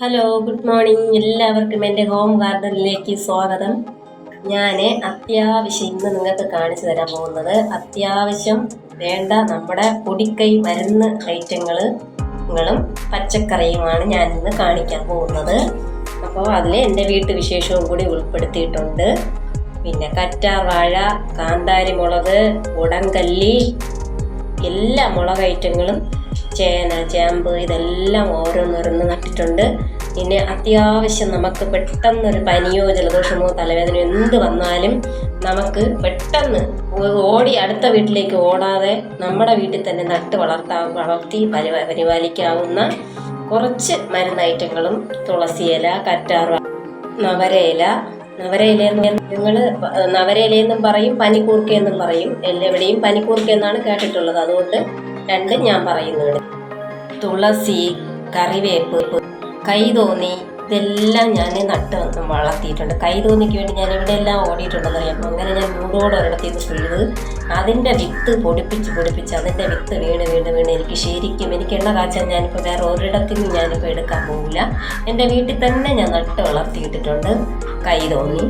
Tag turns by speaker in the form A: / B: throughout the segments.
A: Hello good morning എല്ലാവർക്കും എന്റെ home ഗാർഡനിലേക്ക് സ്വാഗതം. ഞാൻ അത്യാവശ്യം ഇന്ന് നിങ്ങൾക്ക് കാണിച്ചു തരാൻ പോകുന്നത് അത്യാവശ്യം വേണ്ട നമ്മുടെ പൊടിക്കൈ മരുന്ന് ഐറ്റങ്ങളും പച്ചക്കറിയുമാണ് ഞാൻ ഇന്ന് കാണിക്കാൻ പോകുന്നത്. അപ്പോൾ അതിൽ എന്റെ വീട്ടു വിശേഷവും കൂടി ഉൾപ്പെടുത്തിയിട്ടുണ്ട്. പിന്നെ കറ്റാർ വാഴ കാന്താരി മുളക് ഉടങ്കല്ലി എല്ലാ മുളക് ഐറ്റങ്ങളും ചേന ചേമ്പ് ഇതെല്ലാം ഓരോന്നോരോന്ന് നട്ടിട്ടുണ്ട്. പിന്നെ അത്യാവശ്യം നമുക്ക് പെട്ടെന്നൊരു പനിയോ ജലദോഷമോ തലവേദനയോ എന്ത് വന്നാലും നമുക്ക് പെട്ടെന്ന് ഓടി അടുത്ത വീട്ടിലേക്ക് ഓടാതെ നമ്മുടെ വീട്ടിൽ തന്നെ നട്ട് വളർത്താ വളർത്തി പരി പരിപാലിക്കാവുന്ന കുറച്ച് മരുന്ന് ഐറ്റങ്ങളും തുളസിയില കറ്റാർ നവരയില. നവരയില നിങ്ങൾ നവരയിലെന്നും പറയും പനിക്കൂർക്ക എന്നും പറയും. എല്ലാവിടെയും പനിക്കൂർക്ക എന്നാണ് കേട്ടിട്ടുള്ളത്. അതുകൊണ്ട് രണ്ടും ഞാൻ പറയുന്നുണ്ട്. തുളസി കറിവേപ്പ് കൈതോന്നി ഇതെല്ലാം ഞാൻ നട്ട് വളർത്തിയിട്ടുണ്ട്. കൈതോന്നിക്ക് വേണ്ടി ഞാൻ എവിടെയെല്ലാം ഓടിയിട്ടുണ്ടെന്ന് അറിയാം അങ്ങനെ ഞാൻ മൂടോട് ഒരിടത്തിൽ ചെയ്ത് അതിന്റെ വിത്ത് പൊടിപ്പിച്ച് പൊടിപ്പിച്ച് അതിന്റെ വിത്ത് വീണ് വീണ് വീണ് എനിക്ക് ശരിക്കും എനിക്ക് എണ്ണ കാച്ചാൽ ഞാനിപ്പോൾ വേറെ ഒരിടത്തിൽ നിന്ന് ഞാനിപ്പോൾ എടുക്കാൻ പോകില്ല എന്റെ വീട്ടിൽ തന്നെ ഞാൻ നട്ട് വളർത്തിയിട്ടിട്ടുണ്ട്. കൈതോന്നി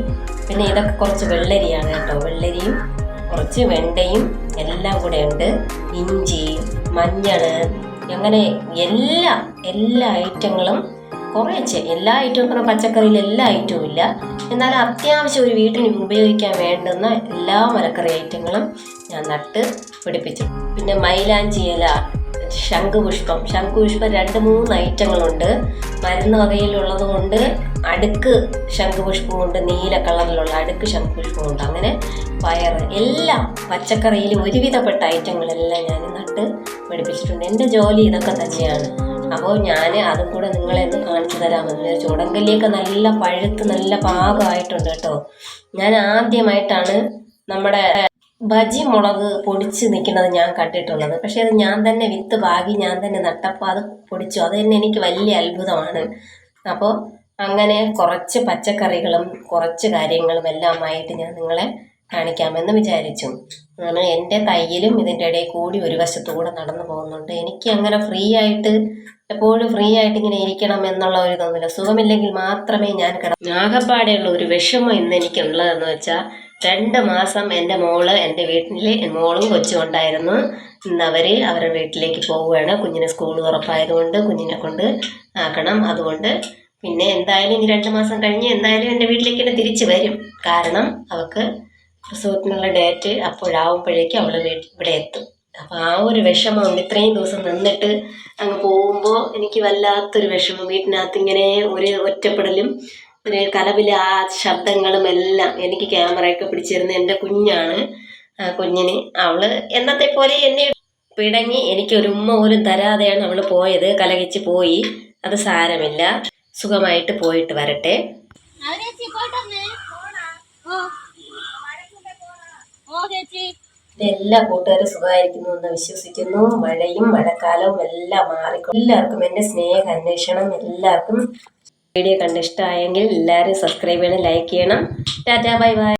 A: പിന്നെ ഇതൊക്കെ കുറച്ച് വെള്ളരിയാണ് കേട്ടോ. വെള്ളരിയും കുറച്ച് വെണ്ടയും എല്ലാം കൂടെ ഉണ്ട്. ഇഞ്ചി മഞ്ഞൾ അങ്ങനെ എല്ലാ എല്ലാ ഐറ്റങ്ങളും കുറേശ്ശെ എല്ലാ ഐറ്റവും പച്ചക്കറിയിൽ എല്ലാ ഐറ്റവും ഇല്ല. എന്നാൽ അത്യാവശ്യം ഒരു വീട്ടിന് ഉപയോഗിക്കാൻ വേണ്ടുന്ന എല്ലാ മലക്കറി ഐറ്റങ്ങളും ഞാൻ നട്ട് പിടിപ്പിച്ചു. പിന്നെ മൈലാഞ്ചി ഇല ശംഖുപുഷ്പം. ശംഖുപുഷ്പം രണ്ട് മൂന്ന് ഐറ്റങ്ങളുണ്ട്. മരുന്ന് വകയിലുള്ളത് കൊണ്ട് അടുക്ക് ശംഖുപുഷ്പമുണ്ട് നീല കളറിലുള്ള അടുക്ക് ശംഖുപുഷ്പമുണ്ട് അങ്ങനെ പയർ എല്ലാം പച്ചക്കറിയിൽ ഒരുവിധപ്പെട്ട ഐറ്റങ്ങളെല്ലാം ഞാൻ നട്ട് പിടിപ്പിച്ചിട്ടുണ്ട് എന്റെ ജോലി ഇതൊക്കെ തന്നെയാണ്. അപ്പോൾ ഞാൻ അതും കൂടെ നിങ്ങളെ ഒന്ന് കാണിച്ചു തരാമെന്ന് ചുടങ്കല്ലിയൊക്കെ നല്ല പഴുത്ത് നല്ല പാകമായിട്ടുണ്ട് കേട്ടോ. ഞാൻ ആദ്യമായിട്ടാണ് നമ്മുടെ ബജി മുളക് പൊടിച്ച് നിൽക്കുന്നത് ഞാൻ കണ്ടിട്ടുള്ളത്. പക്ഷേ അത് ഞാൻ തന്നെ വിത്ത് പാകി ഞാൻ തന്നെ നട്ടപ്പോൾ അത് പൊടിച്ചു. അത് തന്നെ എനിക്ക് വലിയ അത്ഭുതമാണ്. അപ്പോൾ അങ്ങനെ കുറച്ച് പച്ചക്കറികളും കുറച്ച് കാര്യങ്ങളും എല്ലാമായിട്ട് ഞാൻ നിങ്ങളെ കാണിക്കാമെന്ന് വിചാരിച്ചു. അങ്ങനെ എന്റെ തയ്യലും ഇതിന്റെ ഇടയിൽ കൂടി ഒരു വശത്തുകൂടെ നടന്നു പോകുന്നുണ്ട്. എനിക്ക് അങ്ങനെ ഫ്രീ ആയിട്ട് എപ്പോഴും ഫ്രീ ആയിട്ട് ഇങ്ങനെ ഇരിക്കണം എന്നുള്ള ഒരു തോന്നില്ല സുഖമില്ലെങ്കിൽ മാത്രമേ ഞാൻ കിടന്നു ആകപ്പാടെയുള്ള ഒരു വിഷമം ഇന്ന് എനിക്കുള്ളതെന്ന് വെച്ചാൽ രണ്ട് മാസം എന്റെ മോൾ എന്റെ വീട്ടിൽ മോളും കൊച്ചും ഉണ്ടായിരുന്നു. ഇന്ന് അവർ അവരുടെ വീട്ടിലേക്ക് പോവുകയാണ്. കുഞ്ഞിന് സ്കൂൾ ഉറപ്പായതുകൊണ്ട് കുഞ്ഞിനെ കൊണ്ട് ആക്കണം. അതുകൊണ്ട് പിന്നെ എന്തായാലും ഇനി രണ്ട് മാസം കഴിഞ്ഞ് എന്തായാലും എന്റെ വീട്ടിലേക്ക് തന്നെ തിരിച്ചു വരും. കാരണം അവൾക്ക് പ്രസവത്തിനുള്ള ഡേറ്റ് അപ്പോഴാവുമ്പോഴേക്കും അവൾ ഇവിടെ എത്തും. അപ്പോൾ ആ ഒരു വിഷമമുണ്ട് ഇത്രയും ദിവസം നിന്നിട്ട് അങ്ങ് പോകുമ്പോൾ എനിക്ക് വല്ലാത്തൊരു വിഷമം. വീട്ടിനകത്ത് ഇങ്ങനെ ഒരു ഒറ്റപ്പെടലും ഒരു കലപില ആ ശബ്ദങ്ങളും എല്ലാം എനിക്ക് ക്യാമറയൊക്കെ പിടിച്ചിരുന്ന എന്റെ കുഞ്ഞാണ് ആ കുഞ്ഞിന്. അവൾ എന്നത്തെ പോലെ എന്നെ പിടങ്ങി എനിക്ക് ഒരു ഉമ്മ പോലും തരാതെയാണ് അവൾ പോയത്. കലകിച്ച് പോയി. അത് സാരമില്ല. സുഖമായിട്ട് പോയിട്ട് വരട്ടെ. എല്ലാ കൂട്ടുകാരും സുഖമായിരിക്കുന്നു എന്ന് വിശ്വസിക്കുന്നു. മഴയും മഴക്കാലവും എല്ലാം മാറിക്കും എല്ലാവർക്കും എന്റെ സ്നേഹ അന്വേഷണം എല്ലാവർക്കും വീഡിയോ കണ്ട് ഇഷ്ടമായെങ്കിൽ എല്ലാവരും സബ്സ്ക്രൈബ് ചെയ്യണം ലൈക്ക് ചെയ്യണം. Tata bye bye.